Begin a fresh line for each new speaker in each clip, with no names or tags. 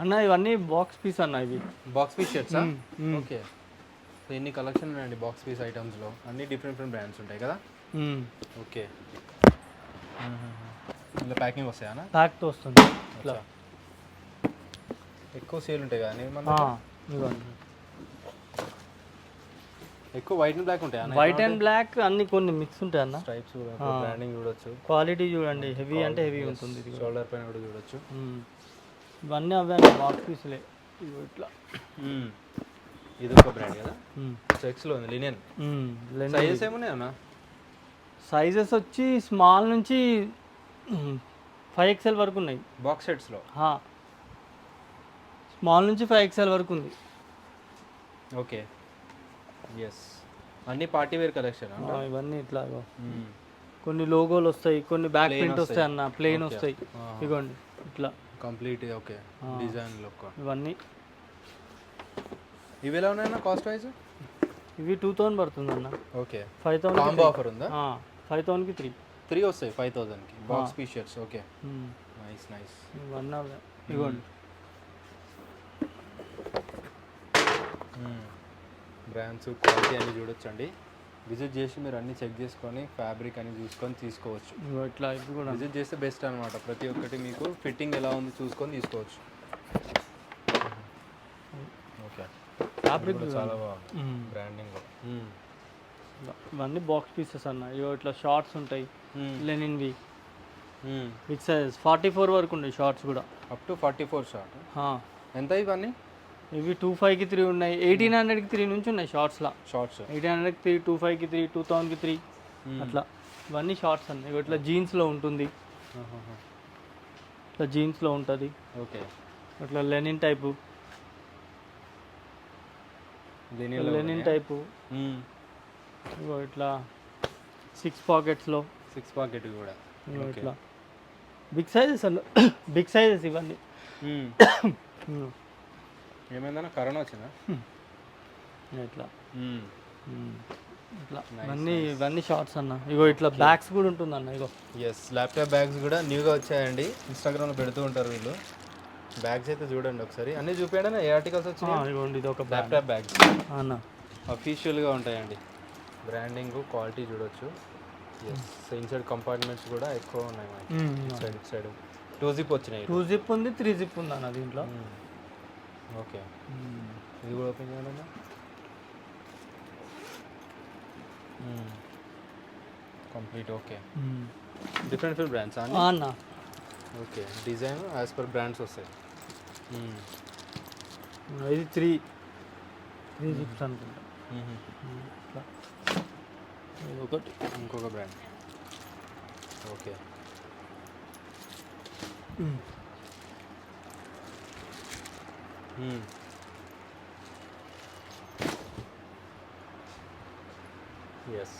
అన్న ఇవన్నీ box piece అన్న ఇవి.
బాక్స్ పీస్ షర్ట్సా. ఓకే. సో ఎన్ని కలెక్షన్ ఉన్నాయండి బాక్స్ పీస్ ఐటమ్స్లో అన్ని డిఫరెంట్ డిఫరెంట్ బ్రాండ్స్ ఉంటాయి కదా. ఓకే. ఇలా ప్యాకింగ్ వస్తాయా
ప్యాక్తో వస్తుంది. ఇట్లా.
ఎక్కువ సేల్ ఉంటాయి కదా ఎక్కువ వైట్ అండ్ బ్లాక్ ఉంటాయి
వైట్ అండ్ బ్లాక్ అన్ని కొన్ని మిక్స్ ఉంటాయి అన్న.
స్ట్రైప్స్ బ్రాండింగ్ చూడొచ్చు.
క్వాలిటీ చూడండి హెవీ అంటే హెవీ ఉంటుంది ఇది
షోల్డర్ పైన కూడా చూడొచ్చు.
ఇవన్నీ అవే బాక్స్ పీసులే ఇగో ఇట్లా.
ఇది ఒక బ్రాండ్ కదా. సెక్స్లో ఉంది లినియన్ సైజెస్ ఏమున్నాయి అన్న?
సైజెస్ వచ్చి స్మాల్ నుంచి ఫైవ్ ఎక్స్ఎల్ వరకు ఉన్నాయి.
బాక్స్ సెట్స్లో.
స్మాల్ నుంచి ఫైవ్ ఎక్స్ఎల్ వరకు ఉంది.
ఓకే ఎస్ అన్ని పార్టీ వేర్ కలెక్షన్
ఇవన్నీ ఇట్లా. కొన్ని లోగోలు వస్తాయి కొన్ని బ్యాక్ ప్రింట్ వస్తాయి. అన్న ప్లెయిన్ వస్తాయి. ఇగోండి. ఇట్లా.
కంప్లీట్ ఓకే డిజైన్ లుక్
ఇవన్నీ.
ఇవి ఎలా ఉన్నాయన్న కాస్ట్ వైజ్
ఇవి టూ థౌసండ్ పడుతుంది అన్న
okay
five thousand
combo offer ఉందా?
ఫైవ్ థౌసండ్కి త్రీ
త్రీ వస్తాయి five థౌసండ్కి box piece shirts okay nice nice
ఇవన్నీ అవే. ఇగోండి.
బ్రాండ్స్ క్వాలిటీ అన్ని చూడొచ్చండి. విజిట్ చేసి మీరు అన్ని చెక్ చేసుకొని ఫ్యాబ్రిక్ అని చూసుకొని తీసుకోవచ్చు.
ఇట్లా ఇవి కూడా.
విజిట్ చేస్తే బెస్ట్ అనమాట ప్రతి ఒక్కటి మీకు ఫిట్టింగ్ ఎలా ఉంది చూసుకొని తీసుకోవచ్చు. ఓకే.
ఫ్యాబ్రిక్
చాలా బాగుంది. బ్రాండింగ్
ఇవన్నీ బాక్స్ పీసెస్ అన్న. ఇగో ఇట్లా షార్ట్స్ ఉంటాయి. లెనిన్వి బిగ్ సైజ్ ఫార్టీ ఫోర్ వరకు ఉన్నాయి షార్ట్స్ కూడా.
Up to forty four short.
ఆ.
ఎంత ఇవన్నీ?
ఇవి టూ ఫైవ్కి త్రీ ఉన్నాయి. ఎయిటీన్ హండ్రెడ్కి త్రీ నుంచి ఉన్నాయి షార్ట్స్లా
షార్ట్స్
ఎయిటీన్ హండ్రెడ్కి త్రీ టూ ఫైవ్కి త్రీ టూ థౌసండ్కి త్రీ అట్లా. ఇవన్నీ షార్ట్స్ అన్న. ఇగో ఇట్లా జీన్స్లో ఉంటుంది. ఇట్లా జీన్స్లో ఉంటుంది.
ఓకే.
ఇట్లా లెనిన్ టైపు లెనిన్ టైపు ఇగో ఇట్లా సిక్స్ పాకెట్స్లో
సిక్స్ పాకెట్ కూడా.
ఇట్లా. బిగ్ సైజెస్ అన్న బిగ్ సైజెస్ ఇవన్నీ. ఉమ్.
ఏమైందన్నా? కరోనా వచ్చిందా?
ఇట్లా. ఇట్లా. ఇవన్నీ ఇవన్నీ షార్ట్స్ అన్న. ఇగో ఇట్లా బ్యాగ్స్ కూడా ఉంటుంది అన్న ఇగో.
ఎస్ ల్యాప్టాప్ బ్యాగ్స్ కూడా న్యూగా వచ్చాయండి. ఇన్స్టాగ్రామ్లో పెడుతూ ఉంటారు వీళ్ళు. బ్యాగ్స్ అయితే చూడండి ఒకసారి. అన్నీ చూపించండి ఏ ఆర్టికల్స్ వచ్చినాయి?
ఇగోండి ఇది ఒక
ల్యాప్టాప్ బ్యాగ్స్
అన్న.
అఫీషియల్గా ఉంటాయండి. బ్రాండింగ్ క్వాలిటీ చూడొచ్చు. ఎస్ ఇన్సైడ్ కంపార్ట్మెంట్స్ కూడా ఎక్కువ ఉన్నాయి మనకి సైడ్ సైడ్ టూ జిప్ వచ్చినాయి.
టూ జిప్ ఉంది త్రీ జిప్ ఉంది అన్న దీంట్లో
ఓకే ఇది కూడా ఓపెన్ చేయాలన్నా complete okay different different brands
అన్న
okay design as per brands వస్తాయి.
ఇది త్రీ త్రీ జిప్స్ అనుకుంటా ఒకటి
ఇంకొక బ్రాండ్ ఓకే. ఎస్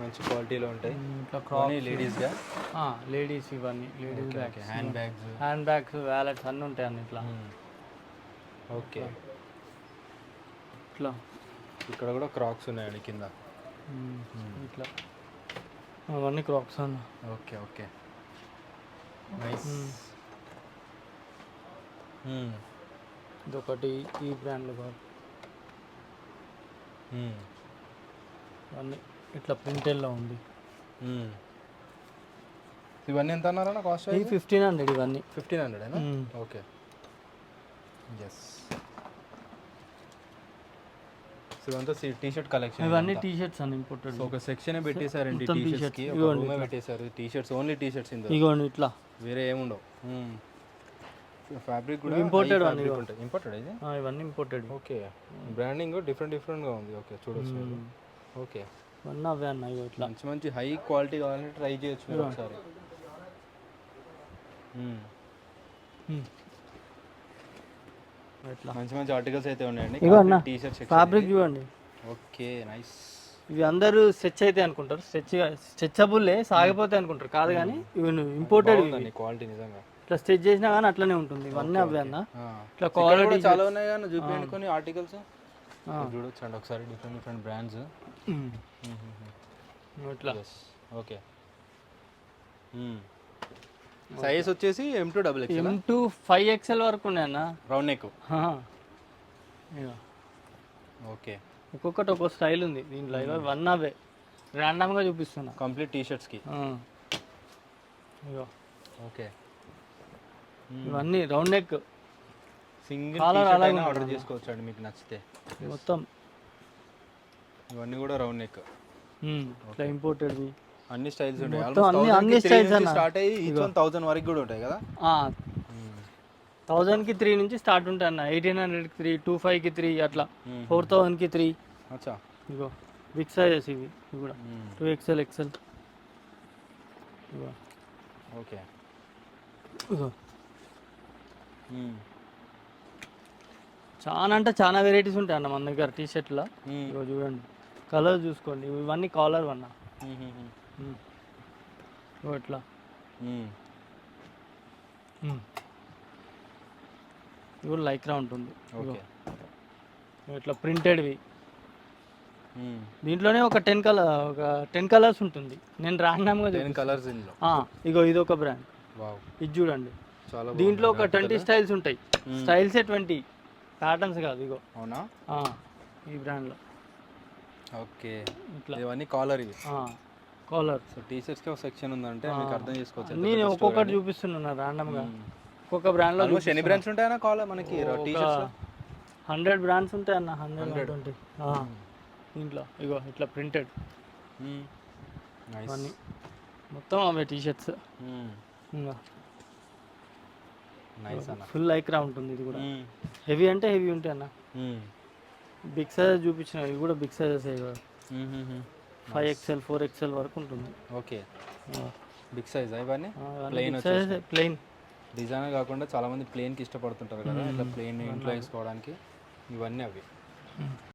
మంచి క్వాలిటీలో ఉంటాయి.
ఇట్లా
లేడీస్గా?
లేడీస్ ఇవన్నీ ladies bags.
Handbags.
Handbags wallets అన్నీ ఉంటాయి అన్న ఇట్లా.
ఓకే.
ఇట్లా.
ఇక్కడ కూడా క్రాక్స్ ఉన్నాయండి కింద.
ఇట్లా. అవన్నీ క్రాక్స్ అన్న.
Okay okay. నైస్
ఇది ఒకటి ఈ బ్రాండ్లో కాదు. అన్నీ ఇట్లా ప్రింటెడ్లో ఉంది.
ఇవన్నీ ఎంత అన్నారన్న కాస్ట్
ఫిఫ్టీన్ హండ్రెడ్ ఇవన్నీ.
Fifteen hundred. ఓకే. ఎస్ ఇవంతా టీ షర్ట్ కలెక్షన్
ఇవన్నీ టీ షర్ట్స్ అన్న ఇంపోర్టెడ్
ఒక సెక్షన్ పెట్టేశారండి టీ. షర్ట్స్కి. ఒక రూమే పెట్టేశారు. T shirts only T shirts ఇందులో.
ఇగోండి ఇట్లా.
వేరే ఏముండవు. ఫ్యాబ్రిక్ కూడా
imported అన్ని
ఉంటాయి ఇంపోర్టెడ్ ఇది?
ఆ, ఇవన్నీ ఇంపోర్టెడ్
ఓకే. బ్రాండింగ్ డిఫరెంట్ డిఫరెంట్గా ఉంది. ఓకే చూడొచ్చు ఓకే.
ఇవన్నీ అవే అన్న ఇట్లా.
మంచి మంచి హై క్వాలిటీ కావాలంటే ట్రై చేయొచ్చు ఒకసారి. మంచి మంచి ఆర్టికల్స్ అయితే ఉన్నాయండి.
ఇగో అన్న
టీ
ఫ్యాబ్రిక్ చూడండి.
ఓకే నైస్
ఇవి అందరూ స్ట్రెచ్ అయితే అనుకుంటారు. స్ట్రెచ్ స్ట్రెచబుల్లే సాగిపోతాయి అనుకుంటారు. కాదు కానీ ఇవి. ఇంపోర్టెడ్
క్వాలిటీ నిజంగా.
ఇట్లా స్ట్రెచ్ చేసినా కానీ అట్లనే ఉంటుంది. ఇవన్నీ అవే అన్న. ఇట్లా
కూడా చాలా ఉన్నాయి కానీ చూపించండి కొన్ని ఆర్టికల్స్. చూడొచ్చు అండి ఒకసారి డిఫరెంట్ డిఫరెంట్ బ్రాండ్స్.
ఇట్లా
ఓకే సైజ్ వచ్చేసి M to double X
M to five XL వరకు ఉన్నాయి అన్న.
Round neck okay.
ఒక్కొక్కటి ఒక్కొక్క స్టైల్ ఉంది. దీంట్లో ఇగో వన్ అవే. ర్యాండమ్గా చూపిస్తున్నా.
కంప్లీట్ టీ షర్ట్స్కి ఓకే.
ఇవన్నీ రౌండ్ నెక్
సింగిల్ ఆర్డర్. చేసుకోవచ్చు అండి మీకు నచ్చితే.
మొత్తం.
ఇవన్నీ కూడా రౌండ్ నెక్
ఉమ్, ఇట్లా ఇంపోర్టెడ్వి
అన్ని స్టైల్స్ ఉంటాయి.
మొత్తం అన్ని- అన్న.
స్టార్ట్ అయ్యి ఈచ్ వన్ థౌసండ్ వరకు కూడా ఉంటాయి కదా?
థౌజండ్కి త్రీ నుంచి స్టార్ట్ ఉంటాయి అన్న. ఎయిటీన్ హండ్రెడ్కి త్రీ టూ ఫైవ్కి త్రీ అట్లా. ఫోర్ థౌజండ్కి త్రీ
అచ్చా.
ఇగో బిగ్ సైజెస్ ఇవి. ఇవి కూడా. Two XL XL
okay.
చాలా అంటే చాలా వెరైటీస్ ఉంటాయి అన్న మన దగ్గర టీ షర్ట్లో ఇగో చూడండి. కలర్ చూసుకోండి. ఇవన్నీ కాలర్ అన్న. ఇట్లా. ఇవి లైక్రా ఉంటుంది ఇట్లా ప్రింటెడ్వి. దీంట్లోనే ఒక టెన్ కలర్ ఒక టెన్ కలర్స్ ఉంటుంది. నేను ర్యాండమ్గా
టెన్ కలర్స్
ఇగో ఇది ఒక బ్రాండ్.
వావ్.
ఇది చూడండి.
చాలా
దీంట్లో ఒక. ట్వంటీ స్టైల్స్ ఉంటాయి. స్టైల్సే ట్వంటీ. ప్యాటర్న్స్ కాదు ఇగో.
అవునా?
ఈ బ్రాండ్లో.
ఓకే.
ఇట్లా.
ఇవన్నీ కాలర్ ఇవి.
కాలర్
సో టీ షర్ట్స్కి ఒక సెక్షన్ ఉందంటే మీకు అర్థం చేసుకోవచ్చు.
నేను ఒక్కొక్కటి చూపిస్తున్నాను ర్యాండమ్గా ఒక్కొక్క బ్రాండ్లో
ఆల్మోస్ట్ ఎన్ని బ్రాండ్స్ ఉంటాయన్నా కాలర్ మనకి? టీ షర్ట్స్
హండ్రెడ్ బ్రాండ్స్ ఉంటాయి. అన్న హండ్రెడ్ ట్వంటీ దీంట్లో ఇగో ఇట్లా ప్రింటెడ్
నైస్
అవన్నీ. మొత్తం అవే టీ షర్ట్స్ ఇంకా.
నైస్ అన్న.
ఫుల్ లైక్రా ఉంటుంది ఇది కూడా. హెవీ అంటే హెవీ ఉంటాయి అన్న బిగ్ సైజ్ చూపించిన ఇవి కూడా big sizes five XL four XL వరకు ఉంటుంది.
ఓకే. బిగ్ సైజ్ ఇవన్నీ?
Plain
plain
size plain
designer కాకుండా చాలా మంది ప్లెయిన్కి ఇష్టపడుతుంటారు కదా. ఇట్లా ప్లెయిన్ ఇంట్లో వేసుకోవడానికి ఇవన్నీ అవి.